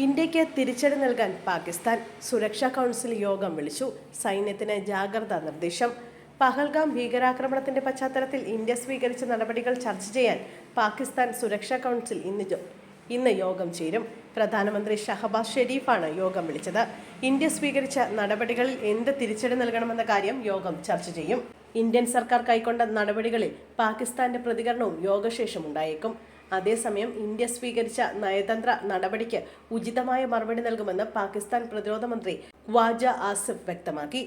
ഇന്ത്യയ്ക്ക് തിരിച്ചടി നൽകാൻ പാകിസ്ഥാൻ സുരക്ഷാ കൗൺസിൽ യോഗം വിളിച്ചു. സൈന്യത്തിന് ജാഗ്രതാ നിർദ്ദേശം. പഹൽഗാം ഭീകരാക്രമണത്തിന്റെ പശ്ചാത്തലത്തിൽ ഇന്ത്യ സ്വീകരിച്ച നടപടികൾ ചർച്ച ചെയ്യാൻ പാകിസ്ഥാൻ സുരക്ഷാ കൗൺസിൽ ഇന്ന് ഇന്ന് യോഗം ചേരും. പ്രധാനമന്ത്രി ഷഹബാസ് ഷെരീഫാണ് യോഗം വിളിച്ചത്. ഇന്ത്യ സ്വീകരിച്ച നടപടികളിൽ എന്ത് തിരിച്ചടി നൽകണമെന്ന കാര്യം യോഗം ചർച്ച ചെയ്യും. ഇന്ത്യൻ സർക്കാർ കൈക്കൊണ്ട നടപടികളിൽ പാകിസ്ഥാന്റെ പ്രതികരണവും യോഗശേഷം ഉണ്ടായേക്കും അതേസമയം ഇന്ത്യ സ്വീകരിച്ച നയതന്ത്ര നടപടിക്ക് ഉചിതമായ മറുപടി നൽകുമെന്ന് പാകിസ്ഥാൻ പ്രതിരോധ മന്ത്രി വാജ ആസിഫ് വ്യക്തമാക്കി.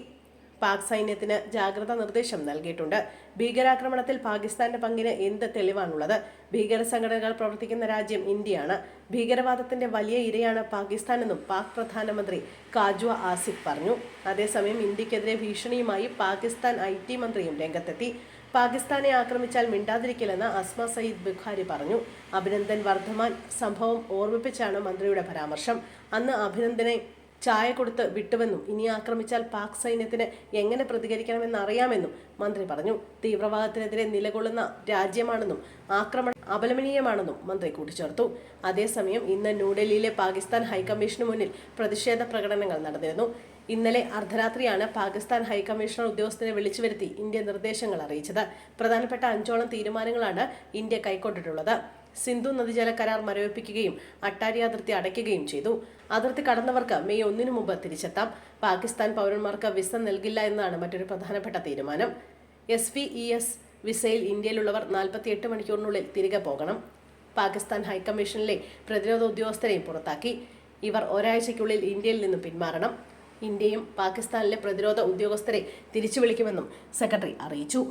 പാക് സൈന്യത്തിന് ജാഗ്രതാ നിർദ്ദേശം നൽകിയിട്ടുണ്ട്. ഭീകരാക്രമണത്തിൽ പാകിസ്ഥാന്റെ പങ്കിന് എന്ത് തെളിവാണുള്ളത്? ഭീകര സംഘടനകൾ പ്രവർത്തിക്കുന്ന രാജ്യം ഇന്ത്യയാണ്. ഭീകരവാദത്തിന്റെ വലിയ ഇരയാണ് പാകിസ്ഥാനെന്നും പാക് പ്രധാനമന്ത്രി കാജ്വ ആസിഫ് പറഞ്ഞു. അതേസമയം ഇന്ത്യക്കെതിരെ ഭീഷണിയുമായി പാകിസ്ഥാൻ ഐ ടി മന്ത്രിയും രംഗത്തെത്തി. പാകിസ്ഥാനെ ആക്രമിച്ചാൽ മിണ്ടാതിരിക്കില്ലെന്ന് അസ്മ സയ്യിദ് ബുഖാരി പറഞ്ഞു. അഭിനന്ദൻ വർദ്ധമാൻ സംഭവം ഓർമ്മിപ്പിച്ചാണ് മന്ത്രിയുടെ പരാമർശം. അന്ന് അഭിനന്ദനെ ചായ കൊടുത്ത് വിട്ടുവെന്നും ഇനി ആക്രമിച്ചാൽ പാക് സൈന്യത്തിന് എങ്ങനെ പ്രതികരിക്കണമെന്ന് അറിയാമെന്നും മന്ത്രി പറഞ്ഞു. തീവ്രവാദത്തിനെതിരെ നിലകൊള്ളുന്ന രാജ്യമാണെന്നും ആക്രമണം അപലപനീയമാണെന്നും മന്ത്രി കൂട്ടിച്ചേർത്തു. അതേസമയം ഇന്ന് ന്യൂഡൽഹിയിലെ പാകിസ്ഥാൻ ഹൈക്കമ്മീഷന് മുന്നിൽ പ്രതിഷേധ പ്രകടനങ്ങൾ നടന്നിരുന്നു. ഇന്നലെ അർദ്ധരാത്രിയാണ് പാകിസ്ഥാൻ ഹൈക്കമ്മീഷണർ ഉദ്യോഗസ്ഥരെ വിളിച്ചു വരുത്തി ഇന്ത്യ നിർദ്ദേശങ്ങൾ അറിയിച്ചത്. പ്രധാനപ്പെട്ട അഞ്ചോളം തീരുമാനങ്ങളാണ് ഇന്ത്യ കൈക്കൊണ്ടിട്ടുള്ളത്. സിന്ധു നദീജല കരാർ മരവിപ്പിക്കുകയും അട്ടാരി അതിർത്തി അടയ്ക്കുകയും ചെയ്തു. അതിർത്തി കടന്നവർക്ക് മെയ് ഒന്നിനു മുമ്പ് തിരിച്ചെത്താം. പാകിസ്ഥാൻ പൗരന്മാർക്ക് വിസ നൽകില്ല എന്നാണ് മറ്റൊരു പ്രധാനപ്പെട്ട തീരുമാനം. എസ് വി ഇ എസ് വിസയിൽ ഇന്ത്യയിലുള്ളവർ നാൽപ്പത്തിയെട്ട് മണിക്കൂറിനുള്ളിൽ തിരികെ പോകണം. പാകിസ്ഥാൻ ഹൈക്കമ്മീഷനിലെ പ്രതിരോധ ഉദ്യോഗസ്ഥരെയും പുറത്താക്കി. ഇവർ ഒരാഴ്ചയ്ക്കുള്ളിൽ ഇന്ത്യയിൽ നിന്ന് പിന്മാറണം. ഇന്ത്യയും പാകിസ്ഥാനിലെ പ്രതിരോധ ഉദ്യോഗസ്ഥരെ തിരിച്ചു വിളിക്കുമെന്നും സെക്രട്ടറി അറിയിച്ചു.